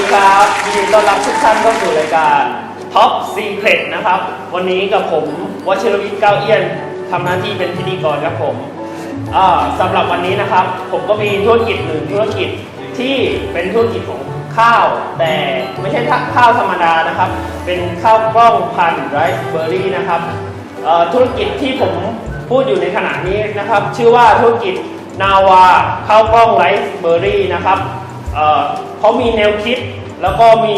วัสดีครับยินดีต้อนรับทุกท่านเข้าสู่รายการ Top Secret นะครับ วันนี้กับผมวชิรวิทย์เก้าเอี้ยนทำหน้าที่เป็นพิธีกรครับผมอ่าสำหรับวันนี้นะครับ ผมก็มีธุรกิจหนึ่งธุรกิจที่เป็นธุรกิจของข้าว แต่ไม่ใช่ข้าวธรรมดานะครับ เป็นข้าวกล้องพันไรซ์เบอร์รี่นะครับธุรกิจที่ผมพูดอยู่ในขณะนี้นะครับ ชื่อว่าธุรกิจนาวาข้าวกล้องไรซ์เบอร์รี่นะครับ เขามีแนวคิดแล้วก็มี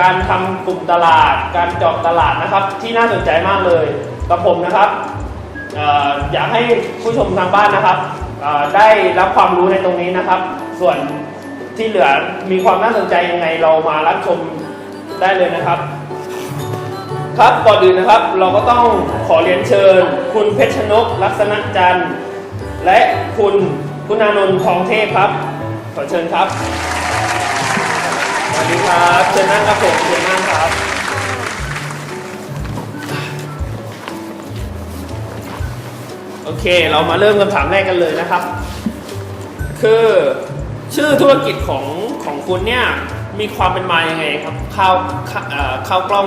การทำกลุ่มตลาด การเจาะตลาดนะครับ ที่น่าสนใจมากเลยกับผมนะครับออยากให้ผู้ชมทางบ้านนะครับได้รับความรู้ในตรงนี้นะครับ ส่วนที่เหลือมีความน่าสนใจยังไงเรามารับชมได้เลยนะครับ ครับก่อนอื่นนะครับเราก็ต้องขอเรียนเชิญ คุณเพชรชนกลักษณะจันทร์ และคุณคุณานนท์ทองเทพครับ ขอเชิญครับสวัสดีครับเชิญนั่งครับผมเชิญนั่งครับ โอเค เรามาเริ่มคำถามแรกกันเลยนะครับ คือชื่อธุรกิจของของคุณเนี่ยมีความเป็นมายังไงครับข้าวข้าเอ่อข้าวกล้อง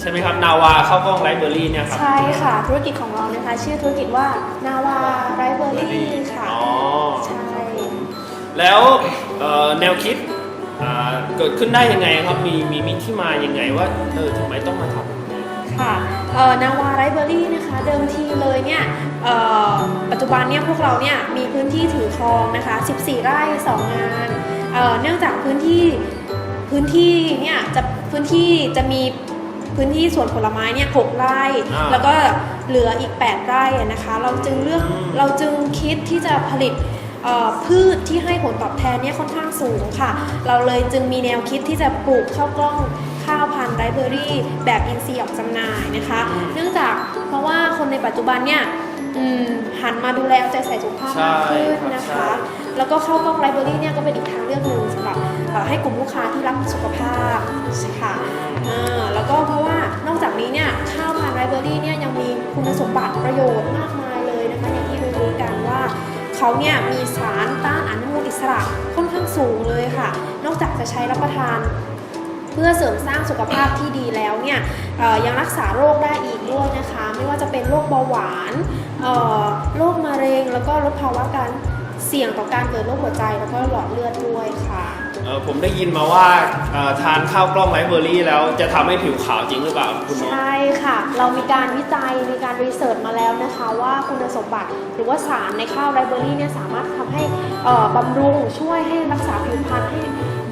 ใช่ไหมครับนาวาข้าวกล้องไรเบอรี่เนี่ยครับใช่ค่ะธุรกิจของเรานะคะชื่อธุรกิจว่านาวาไรเบอรี่ค่ะอ๋อใช่ แล้วเอ่อแนวคิดอ่าเกิดขึ้นได้ยังไงครับ มีมีมีที่มายังไงว่าเออทำไมต้องมาทำค่ะเอ่อนาวาไรเบอรี่นะคะเดิมทีเลยเนี่ยเอ่อปัจจุบันเนี่ยพวกเราเนี่ยมีพื้นที่ถือครองนะคะ 14 ไร่ 2 งานเอ่อเนื่องจากพื้นที่พื้นที่เนี่ยจะพื้นที่จะมีพื้นที่สวนผลไม้เนี่ย6ไร่อ่าแล้วก็เหลืออีก 8 ไร่อะนะคะ เราจึงเลือกอืมเราจึงคิดที่จะผลิตเอ่อ พืชที่ให้ผลตอบแทนเนี่ยค่อนข้างสูงค่ะ เราเลยจึงมีแนวคิดที่จะปลูกข้าวกล้องข้าวพันธุ์ไรเบอรี่ แบบอินทรีย์ออกจำหน่ายนะคะ เนื่องจากเพราะว่าคนในปัจจุบันเนี่ยอืมหันมาดูแลเอาใจใส่สุขภาพมากขึ้นใช่นะครัคะบแล้วก็ข้าวกล้องไรเบอรี่เนี่ยก็เป็นอีกทางเลือกหนึ่งสำหรับเอ่อให้กลุ่มลูกค้าที่รักสุขภาพค่ะอ่าแล้วก็เพราะว่านอกจากนี้เนี่ยข้าวพันธุ์ไรเบอรี่เนี่ยยังมีคุณสมบัติประโยชน์มากมาย เขาเนี่ยมีสารต้านอนุมูลอิสระค่อนข้างสูงเลยค่ะ นอกจากจะใช้รับประทาน เพื่อเสริมสร้างสุขภาพที่ดีแล้วเนี่ยยังรักษาโรคได้อีกด้วยนะคะ ไม่ว่าจะเป็นโรคเบาหวานโรคมะเร็งแล้วก็ลดภาวะการเสี่ยงต่อการเกิดโรคหัวใจแล้วก็หลอดเลือดด้วยค่ะ เออผมได้ยินมาว่าเอ่อทานข้าวกล้องไรเบอรี่แล้วจะทำให้ผิวขาวจริงหรือเปล่าคุณหมอ ใช่ค่ะ เรามีการวิจัยมีการรีเสิร์ชมาแล้วนะคะ ว่าคุณสมบัติหรือว่าสารในข้าวไรเบอรี่เนี่ยสามารถทำให้เอ่อบำรุงช่วยให้รักษาผิวพรรณให้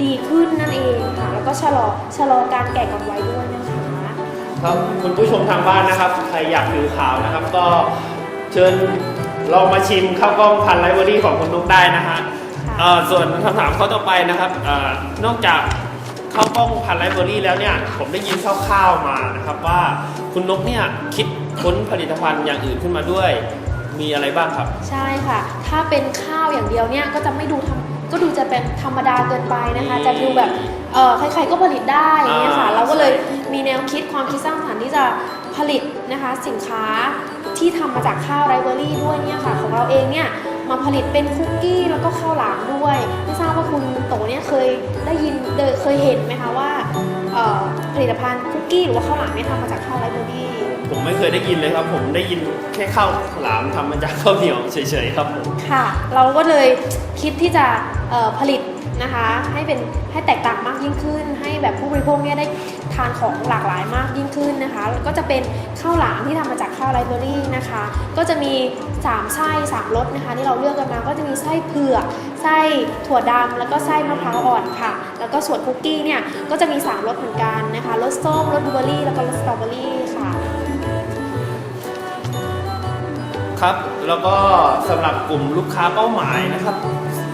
ดีขึ้นนั่นเองค่ะ แล้วก็ชะลอชะลอการแก่ก่อนวัยด้วยนะคะ ครับคุณผู้ชมทางบ้านนะครับ ใครอยากผิวขาวนะครับ ก็เชิญลองมาชิมข้าวกล้องพันไรเบอรี่ของคุณนุ๊กได้นะฮะค่ะ เอ่อส่วนคำถามข้อต่อไปนะครับเออนอกจากข้าวกล้องพันไรเบอรี่แล้วเนี่ยผมได้ยินคร่าวๆมานะครับว่าคุณนุ๊กเนี่ยคิดค้นผลิตภัณฑ์อย่างอื่นขึ้นมาด้วย มีอะไรบ้างครับ ใช่ค่ะ ถ้าเป็นข้าวอย่างเดียวเนี่ยก็จะไม่ดูทำก็ดูจะเป็นธรรมดาเกินไปนะคะ จะดูแบบเออใครๆก็ผลิตได้อย่างเงี้ยค่ะ อ่า เราก็เลยมีแนวคิดความคิดสร้างสรรค์ที่จะผลิตนะคะ สินค้าที่ทำมาจากข้าวไรเบอรี่ด้วยเนี่ยค่ะ ของเราเองเนี่ย มาผลิตเป็นคุกกี้แล้วก็ข้าวหลามด้วยไม่ทราบว่าคุณโตเนี่ยเคยได้ยินเดเคยเห็นไหมคะว่าเอ่อผลิตภัณฑ์คุกกี้หรือว่าข้าวหลามเนี่ยทำมาจากข้าวไรเบอรี่ผมไม่เคยได้ยินเลยครับ ผมได้ยินแค่ข้าวหลามทำมาจากข้าวเหนียวเฉยๆครับผมค่ะ เราก็เลยคิดที่จะเอ่อ ผลิตนะคะให้เป็นให้แตกต่างมากยิ่งขึ้น ให้แบบผู้บริโภคเนี่ยได้ทานของหลากหลายมากยิ่งขึ้นนะคะก็จะเป็นข้าวหลามที่ทำมาจากข้าวไรเบอรี่นะคะ ก็จะมี 3 ไส้3รสนะคะ ที่เราเลือกกันมาก็จะมีไส้เผือกไส้ถั่วดำแล้วก็ไส้มะพร้าวอ่อนค่ะ แล้วก็ส่วนคุกกี้เนี่ยก็จะมี 3รสเหมือนกันนะคะรสส้มรสบลูเบอร์รี่แล้วก็รสสตรอเบอรี่ค่ะครับแล้วก็สำหรับกลุ่มลูกค้าเป้าหมายนะครับ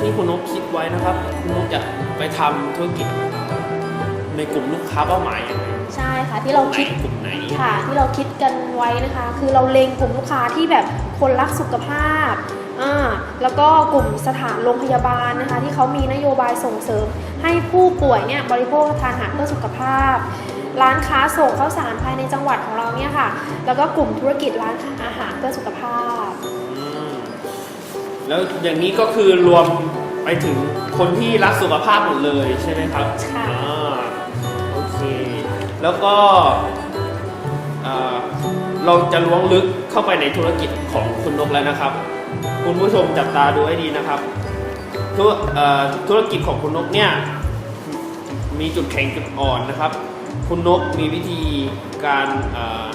ที่คุณนกคิดไว้นะครับ คุณนกจะไปทำธุรกิจ ในกลุ่มลูกค้าเป้าหมายยังไงใช่ค่ะที่เราไหนคิดกลุ่มไหน ค่ะที่เราคิดกันไว้นะคะ คือเราเล็งกลุ่มลูกค้าที่แบบคนรักสุขภาพอ่าแล้วก็กลุ่มสถานโรงพยาบาลนะคะ ที่เขามีนโยบายส่งเสริม ให้ผู้ป่วยเนี่ยบริโภคทานอาหารเพื่อสุขภาพ ร้านค้าส่งข้าวสารภายในจังหวัดของเราเนี่ยค่ะ แล้วก็กลุ่มธุรกิจร้านอาหารเพื่อสุขภาพอืม แล้วอย่างนี้ก็คือรวมไปถึงคนที่รักสุขภาพหมดเลยใช่ไหมครับค่ะอ่าโอเค แล้วก็อ่าเราจะล้วงลึกเข้าไปในธุรกิจของคุณนกแล้วนะครับ คุณผู้ชมจับตาดูให้ดีนะครับธุรเอ่อธุรกิจของคุณนกเนี่ยมีจุดแข็งจุดอ่อนนะครับ คุณนกมีวิธีการเอ่อ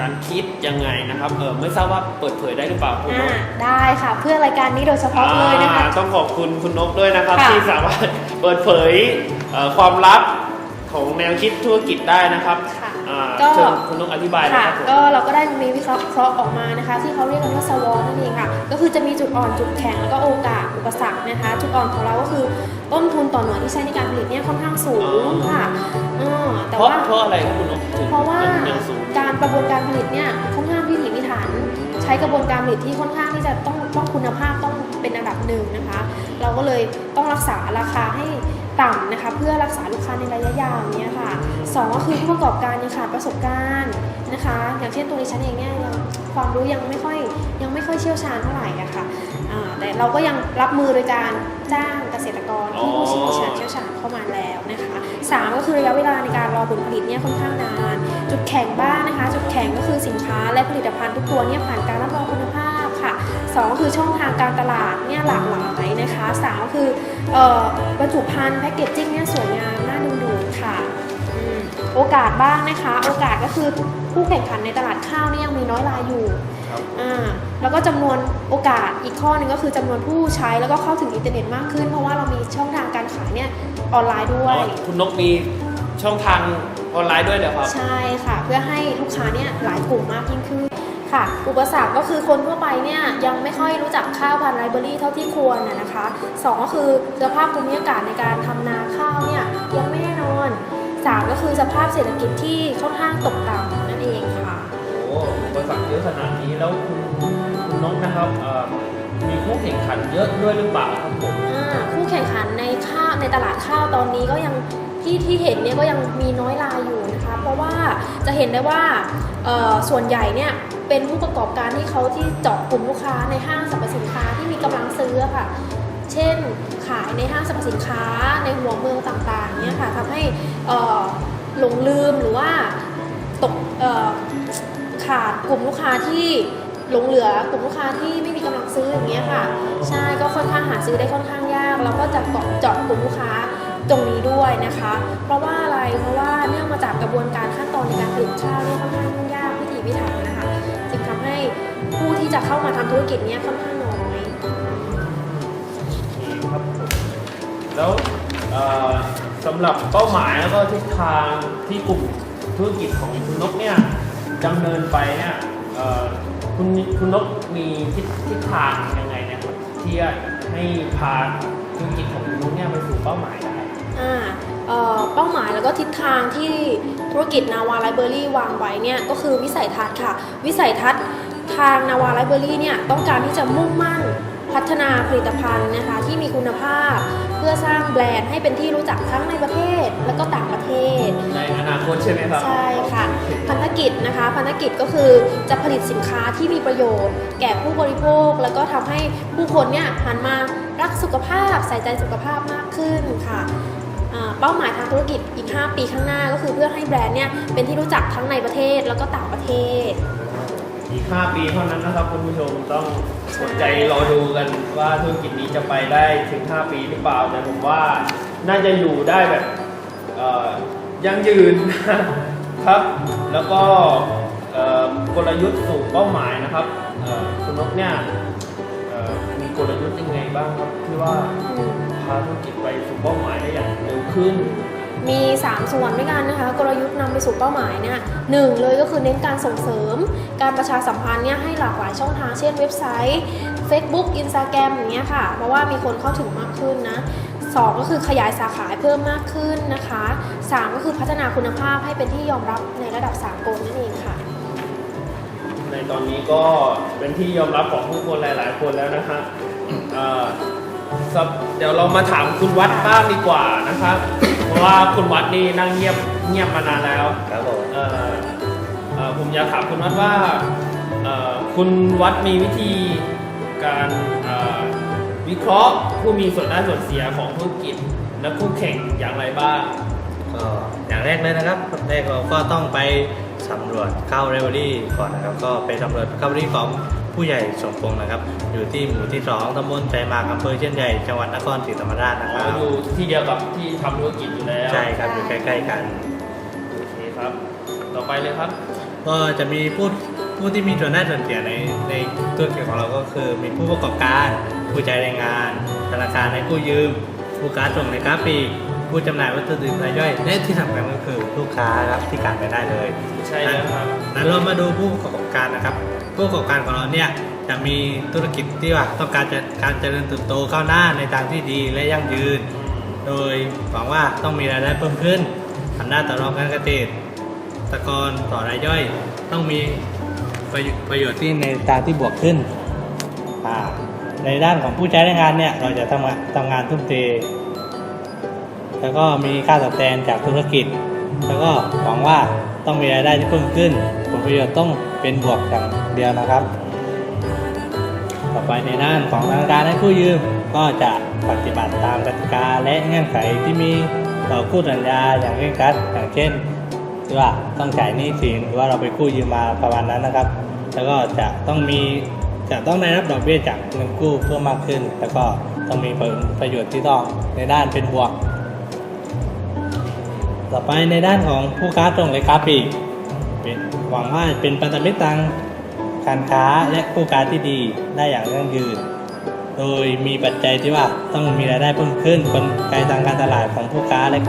การคิดยังไงนะครับเออไม่ทราบว่าเปิดเผยได้หรือเปล่าคุณนอ่ากได้ค่ะ เพื่อรายการนี้โดยเฉพาะเลยนะคะอ่าต้องขอบคุณคุณนกด้วยนะครับ ค่ะ ที่สามารถเปิดเผยเอ่อความลับของแนวคิดธุรกิจได้นะครับ ค่ะอ่า ก็เชิญคุณนกอธิบายนะค่ะครับผมก็เราก็ได้มีวิเคราะห์เคราะห์ออกมานะคะ ที่เขาเรียกกันว่าสวอนั่นเองค่ะ ก็คือจะมีจุดอ่อนจุดแข็งแล้วก็โอกาสอุปสรรคนะคะ จุดอ่อนของเราก็คือต้นทุนต่อหน่วยที่ใช้ในการผลิตเนี่ยค่อนข้างสูงค่ะอืมแต่เพราะว่าเพราะอะไรครับคุณนกถึงเพราะว่าต้นทุนยังสูงการกระบวนการผลิตเนี่ยค่อนข้างพิถีพิถัน ใช้กระบวนการผลิตที่ค่อนข้างที่จะต้องต้องคุณภาพต้องเป็นอันดับหนึ่งนะคะ เราก็เลยต้องรักษาราคาให้ ต่ำนะคะเพื่อรักษาลูกค้าในระยะยาวเนี้ยค่ะสองก็คือผู้ประกอบการยังขาดประสบการณ์นะคะ อย่างเช่นตัวดิฉันเองเนี่ยความรู้ยังไม่ค่อยยังไม่ค่อยเชี่ยวชาญเท่าไหร่อะค่ะอ่าแต่เราก็ยังรับมือโดยการจ้างเกษตรกรที่ผู้เชี่ยวชาญเชี่ยวชาญเข้ามาแล้วนะคะสามก็คือระยะเวลาในการรอผลผลิตเนี่ยค่อนข้างนาน จุดแข็งบ้างนะคะ จุดแข็งก็คือสินค้าและผลิตภัณฑ์ทุกตัวเนี่ยผ่านการรับรองคุณ ภาพค่ะสองก็คือช่องทางการตลาดเนี่ยหลากหลายนะคะสามก็คือเอ่อบรรจุภัณฑ์แพคเกจจิ้งเนี่ยสวยงามน่าดึงดูดค่ะอืมโอกาสบ้างนะคะ โอกาสก็คือผู้แข่งขันในตลาดข้าวเนี่ยยังมีน้อยรายอยู่ครับอ่าแล้วก็จำนวนโอกาสอีกข้อหนึ่งก็คือจำนวนผู้ใช้แล้วก็เข้าถึงอินเทอร์เน็ตมากขึ้น เพราะว่าเรามีช่องทางการขายเนี่ยออนไลน์ด้วยอ๋อคุณนกมีช่องทางออนไลน์ด้วยเหรอครับ ใช่ค่ะ เพื่อให้ลูกค้าเนี่ยหลายกลุ่มมากยิ่งขึ้น ค่ะ อุปสรรคก็คือคนทั่วไปเนี่ยยังไม่ค่อยรู้จักข้าวพันธุ์ไรเบอรี่เท่าที่ควรนะนะคะสองก็คือสภาพภูมิอากาศในการทำนาข้าวเนี่ยยังไม่แน่นอนสามก็คือสภาพเศรษฐกิจที่ค่อนข้างตกต่ำนั่นเองค่ะโอ้อุปสรรคเยอะขนาดนี้แล้วคุณคุณนกนะครับเอ่อมีคู่แข่งขันเยอะด้วยหรือเปล่าครับผมอ่าคู่แข่งขันในข้าวในตลาดข้าวตอนนี้ก็ยัง ที่ที่เห็นเนี่ยก็ยังมีน้อยรายอยู่นะคะเพราะว่าจะเห็นได้ว่าส่วนใหญ่เนี่ยเป็นผู้ประกอบการที่เขาที่เจาะกลุ่มลูกค้าในห้างสรรพสินค้าที่มีกำลังซื้อค่ะ เช่นขายในห้างสรรพสินค้าในหัวเมืองต่างๆเนี่ยค่ะทำให้หลงลืมหรือว่าตกขาดกลุ่มลูกค้าที่หลงเหลือกลุ่มลูกค้าที่ไม่มีกำลังซื้ออย่างเงี้ยค่ะ ใช่ก็ค่อนข้างหาซื้อได้ค่อนข้างยาก แล้วก็จะเกาะเจาะกลุ่มลูกค้า ตรงนี้ด้วยนะคะ เพราะว่าอะไร เพราะว่าเนื่องมาจากกระบวนการขั้นตอนในการผลิตข้าวเนี่ยค่อนข้างยากพิถีพิถันนะคะ จึงทำให้ผู้ที่จะเข้ามาทำธุรกิจนี้ค่อนข้างน้อยครับแล้วสำหรับเป้าหมายแล้วก็ทิศทางที่กลุ่มธุรกิจของคุณนกเนี่ยดำเนินไปเนี่ยคุณคุณนกมีทิศทิศทางยังไงเนะครับที่จะให้พาธุรกิจของคุณนกเนี่ยไปสู่เป้าหมายได้ เอ่อเป้าหมายแล้วก็ทิศทางที่ธุรกิจนาวาไลเบอรี่วางไว้เนี่ยก็คือวิสัยทัศน์ค่ะ วิสัยทัศน์ทางนาวาไลเบอรี่เนี่ยต้องการที่จะมุ่งมั่นพัฒนาผลิตภัณฑ์นะคะที่มีคุณภาพ เพื่อสร้างแบรนด์ให้เป็นที่รู้จักทั้งในประเทศและก็ต่างประเทศ ในอนาคตใช่ไหมครับ ใช่ค่ะ พันธกิจนะคะพันธกิจก็คือจะผลิตสินค้าที่มีประโยชน์ แก่ผู้บริโภค แล้วก็ทำให้ผู้คนเนี่ยหันมารักสุขภาพใส่ใจสุขภาพมากขึ้นค่ะอ่า เป้าหมายทางธุรกิจอีก 5 ปีข้างหน้าก็คือเพื่อให้แบรนด์เนี่ยเป็นที่รู้จักทั้งในประเทศแล้วก็ต่างประเทศ อีก 5 ปีเท่านั้นนะครับคุณผู้ชมต้องอดใจรอดูกันว่าธุรกิจนี้จะไปได้ถึง 5 ปีหรือเปล่าแต่ผมว่าน่าจะอยู่ได้แบบเอ่อยั่งยืนครับ แล้วก็เอ่อกลยุทธ์สู่เป้าหมายนะครับเอ่อคุณนกเนี่ยเอ่อมีกลยุทธ์ยังไงบ้างครับที่ว่าพาธุรกิจไปสู่เป้าหมายได้อย่างเร็วขึ้น มี 3 ส่วนด้วยกันนะคะ กลยุทธ์นำไปสู่เป้าหมายเนี่ยหนึ่งเลยก็คือเน้นการส่งเสริม การประชาสัมพันธ์เนี่ยให้หลากหลายช่องทาง เช่นเว็บไซต์ Facebook Instagram อย่างเงี้ยค่ะ เพราะว่ามีคนเข้าถึงมากขึ้นนะสองก็คือขยายสาขาให้เพิ่มมากขึ้นนะคะสามก็คือพัฒนาคุณภาพให้เป็นที่ยอมรับในระดับสากลนั่นเองค่ะ ในตอนนี้ก็เป็นที่ยอมรับของผู้คนหลาย ๆ คนแล้วนะฮะ เอ่อสับเดี๋ยวเรามาถามคุณวัดบ้างดีกว่านะครับ เพราะว่าคุณวัดนี่นั่งเงียบเงียบมานานแล้วครับผมเอ่อเอ่อผมอยากถามคุณวัดว่าเอ่อคุณวัดมีวิธีการเอ่อวิวิเคราะห์ผู้มีส่วนได้ส่วนเสียของธุรกิจ และคู่แข่งอย่างไรบ้าง ก็อย่างแรกเลยนะครับแรกเราก็ต้องไปสำรวจเข้าเรเวอรี่ก่อนนะครับ ก็ไปสำรวจเข้าเรเวอรี่ของ ผู้ใหญ่สมพงษ์นะครับ อยู่ที่หมู่ที่ 2ตำบลใจมากอำเภอเชียนใหญ่จังหวัดนครศรีธรรมราชนะคอ๋รัอบอยู่ที่เดียวกับที่ทำธุรกิจอยู่แล้วใช่ครับอยู่ใกล้ๆกันโอเคครับ ต่อไปเลยครับ ก็จะมีผู้ผู้ที่มีส่วนได้ส่วนเสียในในธุรกิจของเราก็คือ มีผู้ประกอบการ ผู้ใช้แรงงาน ธนาคารให้กู้ยืม ผู้ค้าส่งในค้าปลีกผู้จำหน่ายวัตถุดิบรายย่อยและที่สำคัญก็คือลูกค้าครับที่ขาดไม่ได้เลยใช่แล้วครับนั้นเรามาดูผู้ประกอบการนะครับ ผู้ประกอบการของเราเนี่ยจะมีธุรกิจที่ว่าต้องการจะการเจริญเติบโตก้าวหน้าในทางที่ดีและยั่งยืน โดยหวังว่าต้องมีรายได้เพิ่มขึ้นอำนาจต่อรองการเกษตรตะกอนต่อรายย่อย ต้องมีประโยประโยชน์ที่ในทางที่บวกขึ้น ในด้านของผู้ใช้แรงงานเนี่ยเราจะทำงานทำงานทุ่มเท แล้วก็มีค่าตอบแทนจากธุรกิจ แล้วก็หวังว่าต้องมีรายได้ที่เพิ่มขึ้น ผลประโยชน์ต้องเป็นบวกอย่างเดียวนะครับ ต่อไปในด้านของธนาคารให้กู้ยืมก็จะปฏิบัติตามกติกาและเงื่อนไขที่มีต่อคู่สัญญาอย่างเคร่งครัดอย่างเช่นว่าต้องจ่ายหนี้สินหรือว่าเราไปกู้ยืมมาประมาณนั้นนะครับ แล้วก็จะต้องมีจะต้องได้รับดอกเบี้ยจากเงินกู้เพิ่มมากขึ้น แล้วก็ต้องมีผลประโยชน์ที่ต้องในด้านเป็นบวก ต่อไปในด้านของผู้ค้าส่งและค้าปลีก หวังว่าเป็นพันธมิตรทางการค้าและผู้ค้าที่ดีได้อย่างยั่งยืน โดยมีปัจจัยที่ว่าต้องมีรายได้เพิ่มขึ้นกลไกทางการตลาดของผู้ค้าและ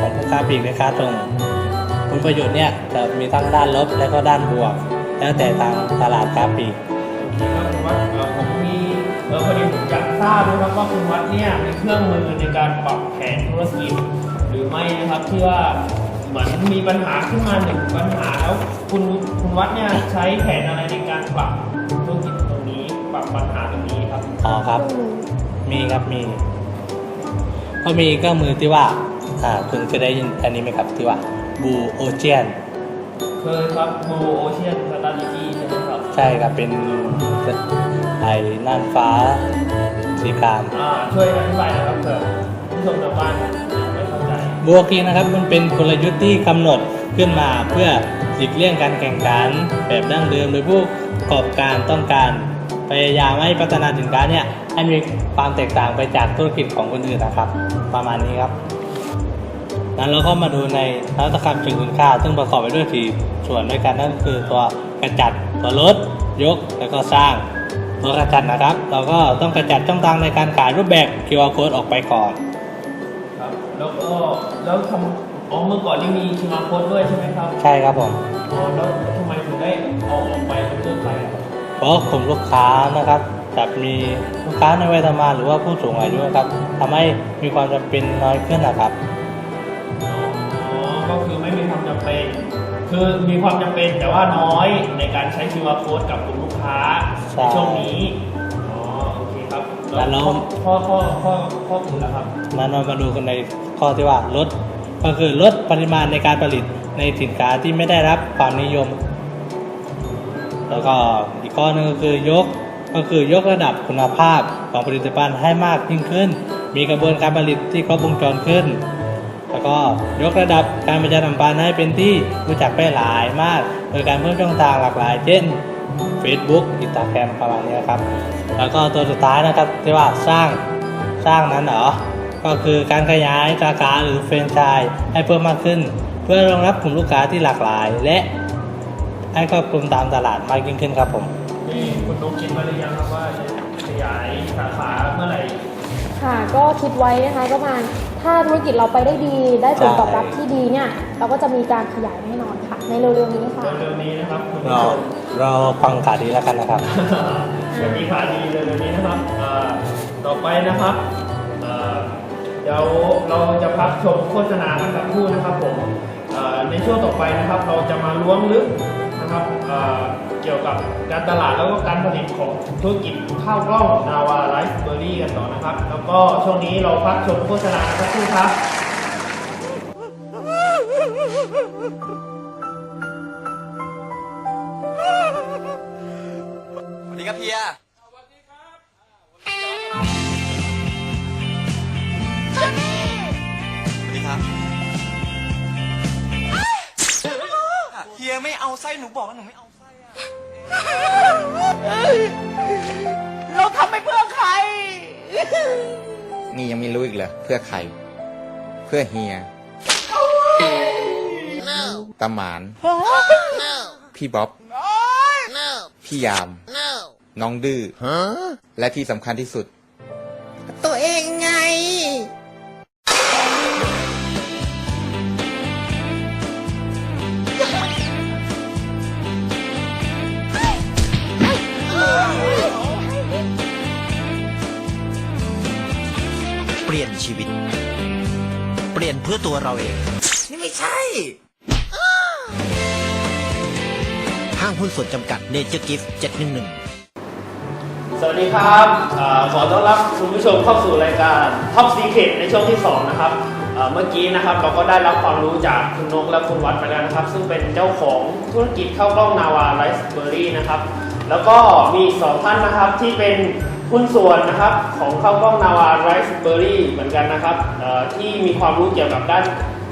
ของผู้ค้าปลีกและค้าส่งผลประโยชน์เนี่ยจะมีทั้งด้านลบและก็ด้านบวก แล้วแต่ทางตลาดค้าปลีกโอเครับคุณวัดผมมีเออพอดีผมอยากทราบนะครับว่าคุณวัดเนี่ยมีเครื่องมือในการปรับแผนธุรกิจหรือไม่นะครับที่ว่า เหมือนมีปัญหาขึ้นมาหนึ่งปัญหาแล้วคุณคุณวัดเนี่ยใช้แผนอะไรในการปรับธุรกิจตรงนี้ปรับปัญหาตรงนี้ครับอ๋อครับ มีครับมี ก็มีเครื่องมือที่ว่าอ่าคุณเคยได้ยินอันนี้ไหมครับที่ว่าบูโอเชียนเคยครับ Blue Ocean Strategy ใช่ไหมครับใช่ครับเป็นไอ้น่านฟ้าสีครามอ่าช่วยอธิบายหนะครับเผื่อผู้ชมทางบ้าน บวกีนะครับมันเป็นกลยุทธ์ที่กำหนดขึ้นมาเพื่อหลีกเลี่ยงการแข่งขันแบบดั้งเดิมโดยผู้ประกอบการต้องการพยายามให้พัฒนาสินค้าเนี่ยให้มีความแตกต่างไปจากธุรกิจของคนอื่นนะครับ ประมาณนี้ครับนั้นเราก็มาดูในนวัตกรรมเชิงคุณค่า ซึ่งประกอบไปด้วยสี่ส่วนด้วยกันนั่นคือตัวกระจัดตัวลดยกแล้วก็สร้างตัวกระจัดนะครับ เราก็ต้องกระจัดช่องทางในการขายรูปแบบ QR code ออกไปก่อน แล้วก็แล้วทำอ๋อเมื่อก่อนนี่มี QR code ด้วยใช่ไหมครับใช่ครับผมอ๋อแล้วทำไมถึงได้เอาออกไปเป็นเรื่องไปอะครับเพราะกลุ่มลูกค้านะครับจะมีลูกค้าในวัยทำงานหรือว่าผู้สูงอายุนะครับทำให้มีความจำเป็นน้อยขึ้นนะครับ อ๋อก็คือไม่มีความจำเป็น คือมีความจำเป็นแต่ว่าน้อยในการใช้ QR code กับกลุ่มลูกค้าใช่ ในช่วงนี้อ๋อโอเคครับแล้วเราข้อข้อข้อข้ออื่นแล้วครับนั้นเรามาดูกันใน ข้อที่ว่าลดก็คือลดปริมาณในการผลิตในสินค้าที่ไม่ได้รับความนิยม แล้วก็อีกข้อหนึงก็คือยกก็คือยกระดับคุณภาพของผลิตภัณฑ์ให้มากยิ่งขึ้น มีกระบวนการผลิตที่ครบวงจรขึ้น แล้วก็ยกระดับการประชาสัมพันธ์ให้เป็นที่รู้จักแพร่หลายมาก โดยการเพิ่มช่องทางหลากหลาย เช่น Facebook Instagram ประมาณนี้ครับ แล้วก็ตัวสุดท้ายนะครับที่ว่าสร้างสร้างนั้นเหรอ ก็คือการขยายสาขาหรือแฟรนไชส์ให้เพิ่มมากขึ้น เพื่อรองรับกลุ่มลูกค้าที่หลากหลาย และให้ครอบคลุมตามตลาดมากยิ่งขึ้นครับผมนี่คุณนุ๊กคิดมาหรือยังครับว่าจะขยายสาขาเมื่อไหร่ค่ะก็คิดไว้นะคะก็มาถ้าธุรกิจเราไปได้ดี ได้ผลตอบรับที่ดีเนี่ยเราก็จะมีการขยายแน่นอนค่ะ ในเร็วๆนี้ค่ะเร็วๆนี้นะครับคุณผู้เราชมเราฟังข่าวดีแล้วกันนะครับเดี๋ยวมีข่าวดีเร็วๆนี้นะครับเอ่อต่อไปนะครับ เดี๋ยวเราจะพักชมโฆษณากันสักครู่นะครับผมในช่วงต่อไปนะครับ เราจะมาล้วงลึกนะครับเเกี่ยวกับการตลาดแล้วก็การผลิตของธุรกิจข้าวกล้องนาวาไลฟ์เบอรี่กันต่อนะครับ แล้วก็ช่วงนี้เราพักชมโฆษณากันสักครู่ครับ พี่บ๊อบ พี่ยาม น้องดื้อ และที่สำคัญที่สุด ตัวเองไง เปลี่ยนชีวิต เปลี่ยนเพื่อตัวเราเอง นี่ไม่ใช่างหุ้นส่วนจำกัดเนเจอร์กิฟต์711 สวัสดีครับอขอต้อนรับคุณผู้ชมเข้าสู่รายการ Top Secret ในช่วงที่ 2 นะครับ เมื่อกี้นะครับเราก็ได้รับความรู้จากคุณนกและคุณวัดไปแล้วนะครับ ซึ่งเป็นเจ้าของธุรกิจข้าวกล้องนาวาไรซ์เบอร์รี่นะครับ แล้วก็มีสองท่านนะครับที่เป็นหุ้นส่วนนะครับของข้าวกล้องนาวาไรซ์เบอร์รี่เหมือนกันนะครับที่มีความรู้เกี่ยวกับด้าน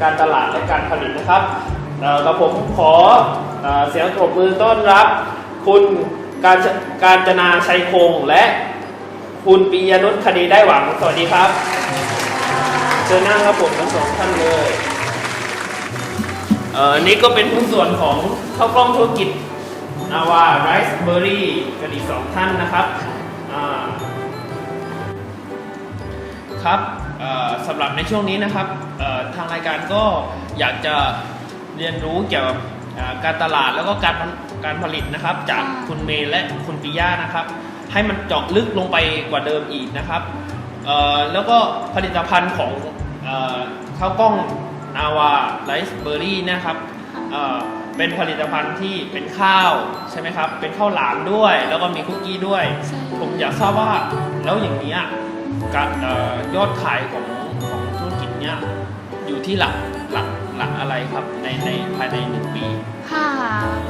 การตลาดและการผลิตนะครับ กับผมขอเอ่อเสียงปรบมือต้อนรับ คุณการจการจนาชัยคงและคุณปิยนุชคดีได้หวัง สวัสดีครับเชิญนั่งครับผมทั้งสองท่านเลยเอ่อนี่ก็เป็นผู้นส่วนของข้าวกล้องธุรกิจนาวาไรซ์เบอร์รี่กันอีกสองท่านนะครับครับสำหรับในช่วงนี้นะครับทางรายการก็อยากจะ เรียนรู้เกี่ยวกับอ่าการตลาดแล้วก็การการผลิตนะครับ จากค่ะคุณเมย์และคุณปิยานะครับ ให้มันเจาะลึกลงไปกว่าเดิมอีกนะครับเอ่อแล้วก็ผลิตภัณฑ์ของเอ่อข้าวกล้องนาวาไรซ์เบอร์รี่นะครับเอ่อเป็นผลิตภัณฑ์ที่เป็นข้าวใช่ไหมครับ เป็นข้าวหลามด้วย แล้วก็มีคุกกี้ด้วยใช่ผมอยากทราบว่าแล้วอย่างเนี้ยการเอ่อยอดขายของของธุรกิจเนี้ยอยู่ที่หลักหลักห ลักอะไรครับในในภายในหนึ่งปี ค่ะ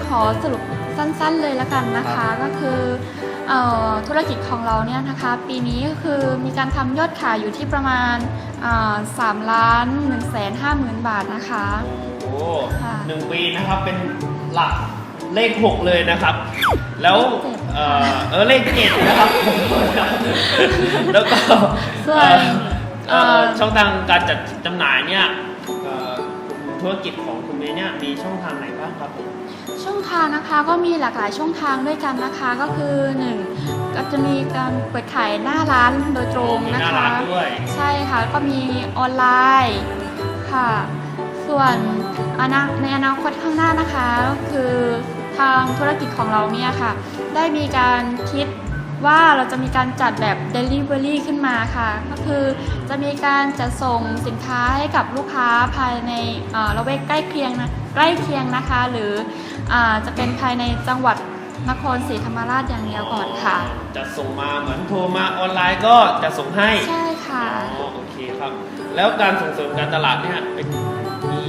ขอสรุปสั้นๆเลยละกันนะครัคะบก็คือเอ่อธุรกิจของเราเนี่ยนะคะ ปีนี้ก็คือมีการทำยอดขายอยู่ที่ประมาณสามล้านหนึ่งแสนห้าหมื่นบาทนะคะ โอ้โหค่ะ หนึ่งปีนะครับเป็นหลักเลขหกเลยนะครับ แล้วเลขเจ็ดเออเออเลขเจ็ดนะครับ แล้วก็ส่วนเอ่อเอ่อช่องทางการจัดจำหน่ายเนี่ยเอ่อ ธุรกิจของคุณเมย์เนี่ยมีช่องทางไหนบ้างครับผม ช่องทางนะคะก็มีหลากหลายช่องทางด้วยกันนะคะก็คือ1ก็จะมีการเปิดขายหน้าร้านโดยตรงมีนะหน้าคะร้านด้วย ใช่ค่ะก็มีออนไลน์ค่ะ ส่วนอนาในอนาคตข้างหน้านะคะก็คือทางธุรกิจของเราเนี่ยค่ะ ได้มีการคิด ว่าเราจะมีการจัดแบบ Delivery ขึ้นมาค่ะ ก็คือจะมีการจัดส่งสินค้าให้กับลูกค้าภายในเอ่อละแวกใกล้เคียงนะใกล้เคียงนะคะ หรืออาจะเป็นภายในจังหวัดนครศรีธรรมราชอย่างเดียวก่อนค่ะ จะส่งมาเหมือนโทรมาออนไลน์ก็จะส่งให้ ใช่ค่ะอ๋อโอเคครับ แล้วการส่งเสริมการตลาดเนี่ยเป็นมี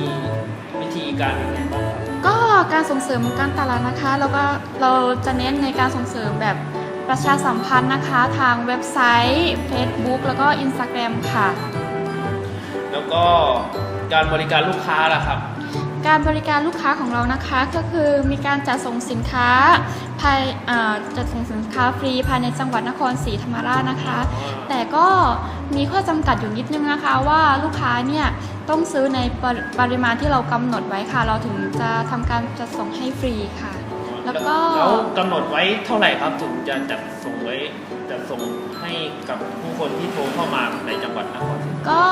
วิธีการยังไงบ้างครับ ก็การส่งเสริมการตลาดนะคะแล้วก็เราจะเน้นในการส่งเสริมแบบ ประชาสัมพันธ์นะคะทางเว็บไซต์ Facebook แล้วก็ Instagram ค่ะ แล้วก็การบริการลูกค้าล่ะครับ การบริการลูกค้าของเรานะคะก็คือมีการจัดส่งสินค้าภายอ่าจัดส่งสินค้าฟรีภายในจังหวัดนครศรีธรรมราชนะคะ แต่ก็มีข้อจำกัดอยู่นิดนึงนะคะว่าลูกค้าเนี่ยต้องซื้อในปริปริมาณที่เรากำหนดไว้ค่ะ เราถึงจะทำการจัดส่งให้ฟรีค่ะ แล้วก็แล้วกำหนดไว้เท่าไหร่ครับถึงจะจัดส่งไว้จัดส่งให้กับผู้คนที่โทรเข้ามาในจังหวัดนครศรีก็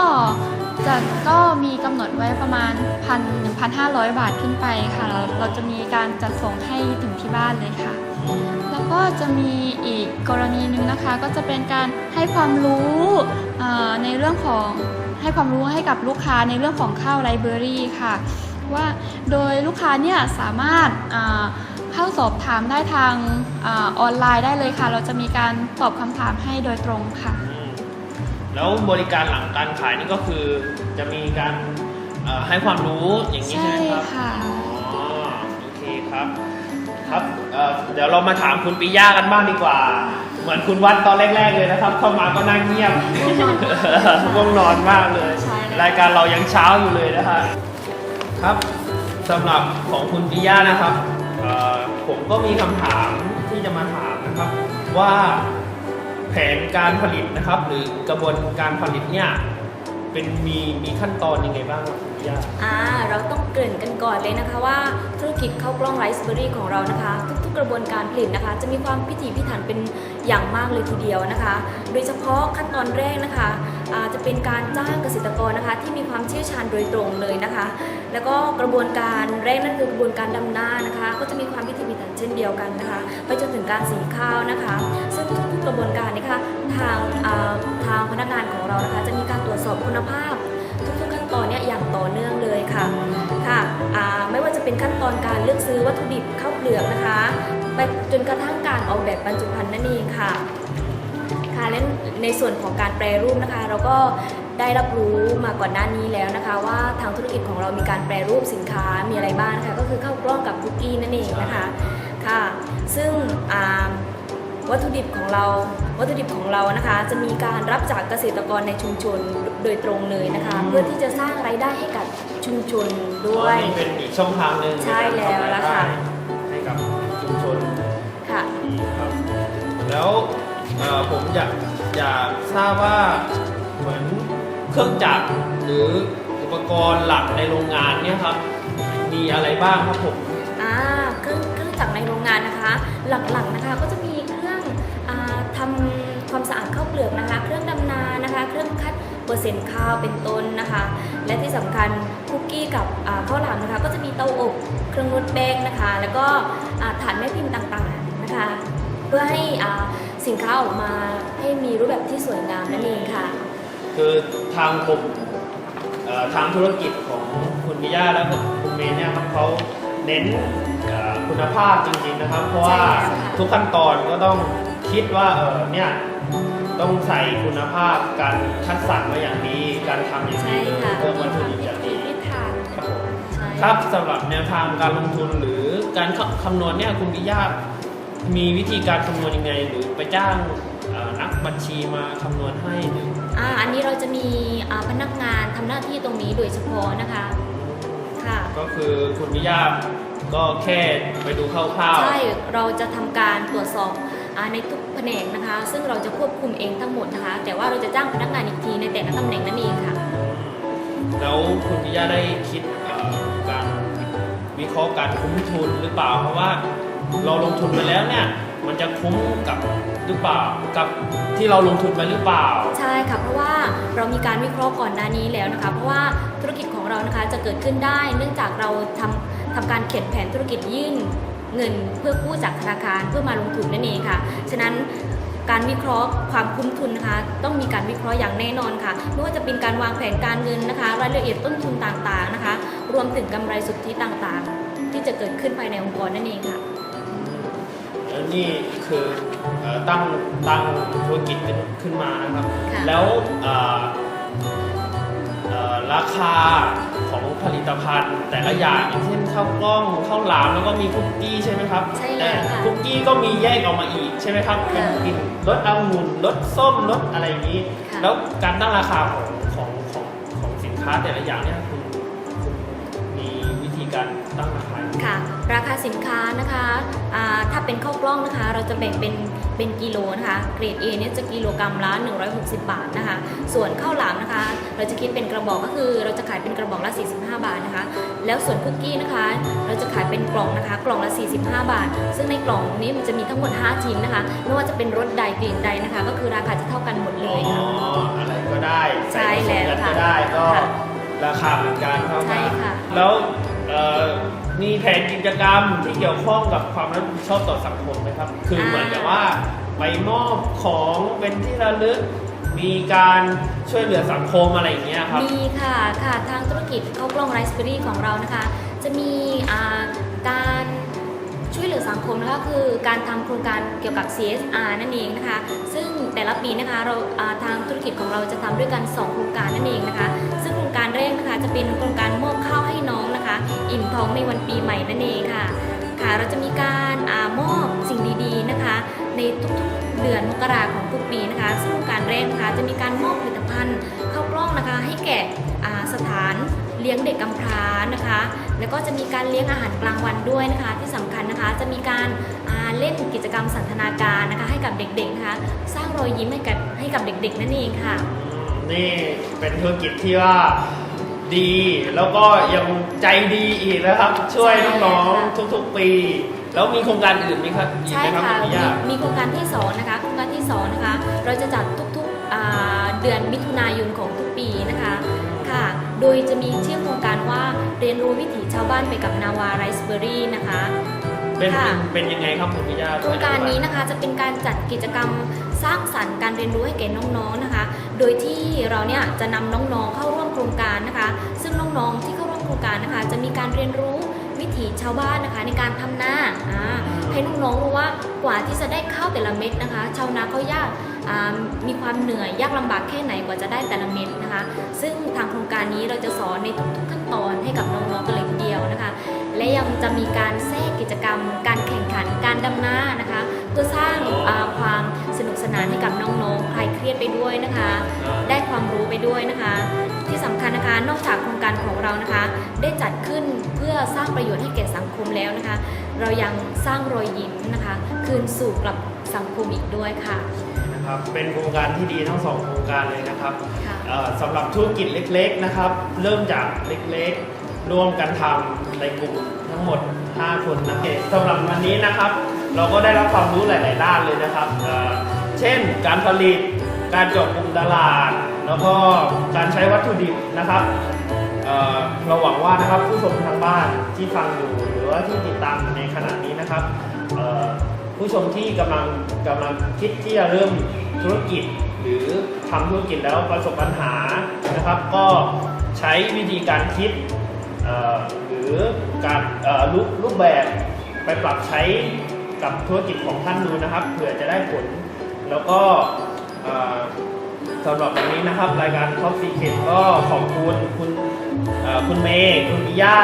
จะก็มีกำหนดไว้ประมาณพันหนึ่งพันห้าร้อยบาทขึ้นไปค่ะเราเราจะมีการจัดส่งให้ถึงที่บ้านเลยค่ะ แล้วก็จะมีอีกกรณีหนึ่งนะคะ ก็จะเป็นการให้ความรู้เอ่อในเรื่องของให้ความรู้ให้กับลูกค้าในเรื่องของข้าวไรเบอรี่ค่ะ ว่าโดยลูกค้าเนี่ยสามารถอ่า เข้าสอบถามได้ทางอาออนไลน์ได้เลยค่ะ เราจะมีการตอบคำถามให้โดยตรงค่ะอืมแล้วบริการหลังการขายนี่ก็คือจะมีการเอ่อให้ความรู้อย่างนี้ใช่ไหมครับใช่ค่ะอ๋อโอเคครับครับเอ่อเดี๋ยวเรามาถามคุณปิยากันบ้างดีกว่า เหมือนคุณวัดตอนแรก ๆเลยนะครับ เข้ามาก็นั่งเงียบง่วงนอนมากเลยใช่เลรายการเรายังเช้าอยู่เลยนะฮะครับสำหรับของคุณปิยานะครับเอ่อ ผมก็มีคำถามที่จะมาถามนะครับ ว่าแผนการผลิตนะครับ หรือกระบวนการผลิตเนี่ยเป็นมีมีขั้นตอนยังไงบ้างครับคุณปิยาอ่าเราต้องเกริ่นกันก่อนเลยนะคะว่าธุรกิจข้าวกล้องไรซ์เบอรี่ของเรานะคะ ทุกๆกระบวนการผลิตนะคะ จะมีความพิถีพิถันเป็นอย่างมากเลยทีเดียวนะคะ โดยเฉพาะขั้นตอนแรกนะคะ จะเป็นการจ้างเกษตรกรนะคะที่มีความเชี่ยวชาญโดยตรงเลยนะคะ แล้วก็กระบวนการแรกนั่นคือกระบวนการดำนานะคะ ก็จะมีความพิถีพิถันเช่นเดียวกันนะคะ ไปจนถึงการสีข้าวนะคะ ซึ่งทุกๆกระบวนการนี้ค่ะทางาทางพนักงานของเรานะคะ จะมีการตรวจสอบคุณภาพ ทุกๆขั้นตอนเนี่ยอย่างต่อเนื่องเลยค่ะค่ะไม่ว่าจะเป็นขั้นตอนการเลือกซื้อวัตถุดิบข้าวเปลือกนะคะ ไปจนกระทั่งการออกแบบบรรจุภัณฑ์นั่นเองค่ะ ค่ะและในส่วนของการแปรรูปนะคะ เราก็ได้รับรู้มาก่อนหน้านี้แล้วนะคะ ว่าทางธุรกิจของเรามีการแปรรูปสินค้ามีอะไรบ้างนะคะก็คือข้าวกล้องกับคุกกี้นั่นเองนะคะค่ะ ซึ่งอ่าวัตถุดิบของเราวัตถุดิบของเรานะคะ จะมีการรับจากเกษตรกรในชุมชนโดยตรงเลยนะคะ เพื่อที่จะสร้างรายได้ให้กับชุมชนด้วยนี่เป็นอีกช่องทางหนึ่งใช่แล้วล่ะค่ะให้กับชุมชนค่ะครับแล้วเอ่อ ผมอยากอยากทราบว่าเหมือนเครื่องจักรหรืออุปกรณ์หลักในโรงงานเนี่ยครับ มีอะไรบ้างครับผมอ่าเครื่องเครื่องจักรในโรงงานนะคะ หลักๆนะคะก็จะมีเครื่องอาทำความสะอาดข้าวเปลือกนะคะ เครื่องดำนานะคะ เครื่องคัดเปอร์เซ็นต์ข้าวเป็นต้นนะคะ และที่สำคัญคุกกี้กับข้าวหลามนะคะ ก็จะมีเตาอบเครื่องนวดแป้งนะคะ แล้วก็ฐานแม่พิมพ์ต่างๆนะคะ เพื่อให้อ่า สินค้าออกมาให้มีรูปแบบที่สวยงามนั่นเองค่ะ คือทางผมเอ่อทางธุรกิจของคุณมิยาและคุณเมย์เนี่ยครับเขาเน้นเอ่อคุณภาพจริงๆนะครับ เพราะว่าใช่แล้วค่ะ ทุกขั้นตอนก็ต้องคิดว่าเออเนี่ยต้องใส่คุณภาพการคัดสรรมาอย่างดีการทำอย่างใช่ดีค่ะเพื่อวัตถุดิบพิอย่างถีดีพิถันครับผม ใช่ ครับสำหรับแนวทางการลงทุนหรือการคำนวณเนี่ยคุณมิยา มีวิธีการคำนวณยังไง หรือไปจ้างเอ่อนักบัญชีมาคำนวณให้หรืออ่าอันนี้เราจะมีอ่าพนักงานทำหน้าที่ตรงนี้โดยเฉพาะนะคะค่ะก็คือคุณมิยาก็แค่ไปดูคร่าวๆใช่เราจะทำการตรวจสอบอาในทุกแผนกนะคะ ซึ่งเราจะควบคุมเองทั้งหมดนะคะ แต่ว่าเราจะจ้างพนักงานอีกทีในแต่ละตำแหน่งนั่นเองค่ะ แล้วคุณมิยาได้คิดเอ่อการวิเคราะห์การคุ้มทุนหรือเปล่าเพราะว่า เราลงทุนไปแล้วเนี่ย มันจะคุ้มกับหรือเปล่ากับที่เราลงทุนไปหรือเปล่า ใช่ค่ะเพราะว่าเรามีการวิเคราะห์ก่อนหน้านี้แล้วนะคะ เพราะว่าธุรกิจของเรานะคะจะเกิดขึ้นได้ เนื่องจากเราทำทำการเขียนแผนธุรกิจยื่นเงินเพื่อกู้จากธนาคารเพื่อมาลงทุนนั่นเองค่ะ ฉะนั้นการวิเคราะห์ความคุ้มทุนนะคะ ต้องมีการวิเคราะห์อย่างแน่นอนค่ะไม่ว่าจะเป็นการวางแผนการเงินนะคะ รายละเอียดต้นทุนต่างๆนะคะ รวมถึงกำไรสุทธิต่างๆ ที่จะเกิดขึ้นภายในองค์กรนั่นเองค่ะ แล้วนี่คือเอ่อตั้งตั้งธุรกิจขึ้นขึ้นมานะครับค่ะแล้วเอ่อเอ่อราคาของผลิตภัณฑ์ แต่ละอย่างอย่างเช่นข้าวกล้องข้าวหลามแล้วก็มีคุกกี้ใช่ไหมครับใช่แล้วแต่ค่ะคุกกี้ก็มีแยกออกมาอีกใช่ไหมครับเป็นค่ะกลิ่นรสองุ่นรสส้มรสอะไรอย่างนี้ค่ะแล้วการตั้งราคาของของของของสินค้าแต่ละอย่างเนี่ยคุณคุณมีวิธีการ ตั้งราคายังไงค่ะ ราคาสินค้านะคะอ่าถ้าเป็นข้าวกล้องนะคะ เราจะแบ่งเป็นเป็นกิโลนะคะเกรด A เนี่ยจะกิโลกรัมละ160 บาทนะคะ ส่วนข้าวหลามนะคะ เราจะคิดเป็นกระบอกก็คือ เราจะขายเป็นกระบอกละ 45 บาทนะคะ แล้วส่วนคุกกี้นะคะ เราจะขายเป็นกล่องนะคะ กล่องละ 45 บาท ซึ่งในกล่องนี้มันจะมีทั้งหมด 5 ชิ้นนะคะไม่ว่าจะเป็นรสใดกลิ่นใดนะคะ ก็คือราคาจะเท่ากันหมดเลยค่ะอ๋ออะไรก็ได้ใช่ส่ผสมกันแล้วค่ะก็ได้ก็ค่ะราคาเหมือนกันเท่าใช่กันค่ะแล้วเอ่อ มีแผนกิจกรรมที่เกี่ยวข้องกับความรับผิดชอบต่อสังคมไหมครับ คือเหมือนกับว่าไปมอบของเป็นที่ระลึก มีการช่วยเหลือสังคมอะไรอย่างเงี้ยครับ มีค่ะค่ะทางธุรกิจข้าวกล้องไรซ์เบอรี่ของเรานะคะ จะมีการช่วยเหลือสังคมนะคะคือการทำโครงการเกี่ยวกับ CSR นั่นเองนะคะ ซึ่งแต่ละปีนะคะเราทางธุรกิจของเราจะทำด้วยกัน 2 โครงการนั่นเองนะคะ ซึ่ง รการแรกนะคะจะเป็นโครงการมอบข้าวให้น้องนะคะ อิ่มท้องในวันปีใหม่นั่นเองค่ะ ค่ะเราจะมีการอามอบสิ่งดีๆนะคะ ในทุกๆเดือนมกราของทุกปีนะคะ ซึ่งโครงการแรกนะคะจะมีการมอบผลิตภัณฑ์ข้าวกล้องนะคะ ให้แก่สถานเลี้ยงเด็กกำพร้านะคะ แล้วก็จะมีการเลี้ยงอาหารกลางวันด้วยนะคะ ที่สำคัญนะคะจะมีการาเล่นกิจกรรมสันทนาการนะคะให้กับเด็กๆนะคะสร้างรอยยิ้มให้กับให้กับเด็กๆ นั่นเองค่ะ นี่เป็นธุรกิจที่ว่า ดี แล้วก็ยังใจดีอีกนะครับ ช่วยน้องๆทุกๆปี แล้วมีโครงการอื่นไหมครับอีกใช่ไหมครับค่ะคุณมีย่า มีโครงการที่2นะคะโครงการที่2นะคะ เราจะจัดทุกๆอ่าเดือนมิถุนายนของทุกปีนะคะค่ะ โดยจะมีชื่อโครงการว่าเรียนรู้วิถีชาวบ้านไปกับนาวาไรซ์เบอรี่นะคะ เป็นค่ะ เป็นยังไงครับคุณย่าโครงการนี้นะคะจะเป็นการจัดกิจกรรมสร้างสรรค์การเรียนรู้ให้แก่น้องๆนะคะโดยที่เราเนี่ยจะนำน้องๆเข้าร่วมโครงการนะคะ ซึ่งน้องๆที่เข้าร่วมโครงการนะคะ จะมีการเรียนรู้วิถีชาวบ้านนะคะในการทำนาอ่าให้น้องๆรู้ว่ากว่าที่จะได้ข้าวแต่ละเม็ดนะคะ ชาวนาเขายากมีความเหนื่อยยากลำบากแค่ไหนกว่าจะได้แต่ละเม็ดนะคะ ซึ่งทางโครงการนี้เราจะสอนในทุกๆขั้นตอนให้กับน้องๆกันเลยทีเดียวนะคะ และยังจะมีการแทรกกิจกรรม การแข่งขันการดำน้านะคะ เพื่อสร้างอ่าความสนุกสนานให้กับน้องๆคลายเครียดไปด้วยนะคะ ได้ความรู้ไปด้วยนะคะ ที่สำคัญนะคะนอกจากโครงการของเรานะคะ ได้จัดขึ้นเพื่อสร้างประโยชน์ให้แก่สังคมแล้วนะคะ เรายังสร้างรอยยิ้มนะคะ คืนสู่กลับสังคมอีกด้วยค่ะนะครับเป็นโครงการที่ดีทั้งสองโครงการเลยนะครับค่ะเอ่อสำหรับธุรกิจเล็กๆนะครับ เริ่มจากเล็กๆ ร่วมกันทำในกลุ่มทั้งหมด 5 คนนะครับสำหรับวันนี้นะครับ เราก็ได้รับความรู้หลาย ๆ ด้านเลยนะครับ เช่นการผลิต การเจาะกลุ่มตลาด แล้วก็การใช้วัตถุดิบนะครับเเราหวังว่านะครับผู้ชมทางบ้านที่ฟังอยู่หรือว่าที่ติดตามในขณะนี้นะครับผู้ชมที่กำลังกำลังคิดที่จะเริ่มธุรกิจ หรือทำธุรกิจแล้วประสบปัญหานะครับ ก็ใช้วิธีการคิดหรือการรูปแบบไปปรับใช้ กับธุรกิจของท่านดูนะครับเผื่อจะได้ผล แล้วก็สำหรับวันนี้นะครับ รายการ Top Secret ก็ขอบคุณคุณคุณเมย์คุณปิย่า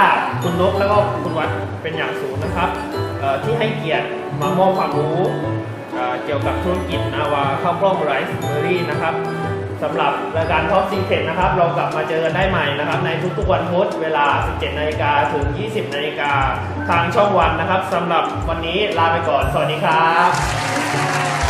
คุณนกแล้วก็คุณวัดเป็นอย่างสูงนะครับที่ให้เกียรติมามอบความรู้เอ่อเกี่ยวกับธุรกิจนาวาข้าวกล้องไรซ์เบอรี่นะครับ สำหรับรายการท็อปซีเ e t นะครับ เรากลับมาเจอกันได้ใหม่นะครับ ในทุกๆวันพุธเวลา 17นาฬิกาถึง 20นาฬิกาทางช่องวันนะครับสำหรับวันนี้ลาไปก่อน สวัสดีครับ